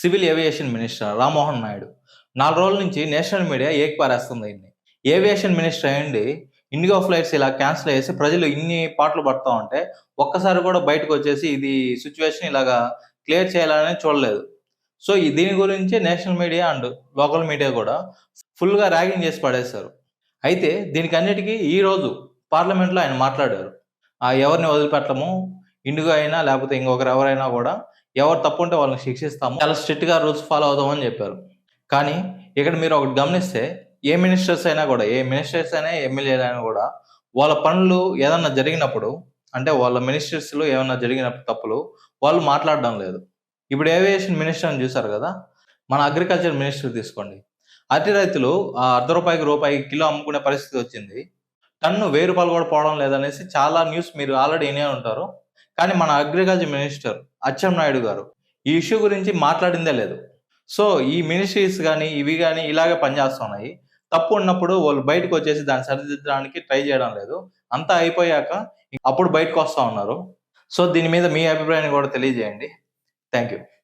Civil aviation minister Rammohan Naidu. నాలుగు రోజుల నుంచి నేషనల్ మీడియా ఏకిపారేస్తుంది ఆయన్ని ఏవియేషన్ మినిస్టర్ అయ్యండి ఇండిగో ఫ్లైట్స్ ఇలా క్యాన్సిల్ చేసి ప్రజలు ఇన్ని పాటలు పడతా ఉంటే ఒక్కసారి కూడా బయటకు వచ్చేసి ఇది సిచ్యువేషన్ ఇలాగా క్లియర్ చేయాలని చూడలేదు. సో ఈ దీని గురించి national media and local media కూడా ఫుల్గా ర్యాగింగ్ చేసి పడేశారు. అయితే దీనికి అన్నిటికీ ఈ రోజు పార్లమెంట్లో ఆయన మాట్లాడారు. ఆ ఎవరిని వదిలిపెట్టము ఇండిగో అయినా లేకపోతే ఇంకొకరు ఎవరైనా కూడా ఎవరు తప్పు ఉంటే వాళ్ళని శిక్షిస్తాము. చాలా స్ట్రిక్ట్గా రూల్స్ ఫాలో అవుదామని చెప్పారు. కానీ ఇక్కడ మీరు ఒకటి గమనిస్తే ఏ మినిస్టర్స్ అయినా కూడా ఏ మినిస్టర్స్ అయినా ఎమ్మెల్యేలు అయినా కూడా వాళ్ళ పనులు ఏదన్నా జరిగినప్పుడు అంటే వాళ్ళ మినిస్టర్స్లో ఏమైనా ఏమన్నా జరిగిన తప్పులు వాళ్ళు మాట్లాడడం లేదు. ఇప్పుడు ఏవియేషన్ మినిస్టర్ చూసారు కదా? మన అగ్రికల్చర్ మినిస్టర్ తీసుకోండి. అతి రైతులు ఆ అర్ధ రూపాయికి రూపాయి కిలో అమ్ముకునే పరిస్థితి వచ్చింది. టన్ను వెయ్యి రూపాయలు కూడా పోవడం లేదనేసి చాలా న్యూస్ మీరు ఆల్రెడీ వినే ఉంటారు. కానీ మన అగ్రికల్చర్ మినిస్టర్ అచ్చెం నాయుడు గారు ఈ ఇష్యూ గురించి మాట్లాడిందే లేదు. సో ఈ మినిస్ట్రీస్ కానీ ఇవి కానీ ఇలాగే పనిచేస్తున్నాయి. తప్పు ఉన్నప్పుడు వాళ్ళు బయటకు వచ్చేసి దాన్ని సరిదిద్దడానికి ట్రై చేయడం లేదు. అంతా అయిపోయాక అప్పుడు బయటకు వస్తూ ఉన్నారు. సో దీని మీద మీ అభిప్రాయాన్ని కూడా తెలియజేయండి. Thank you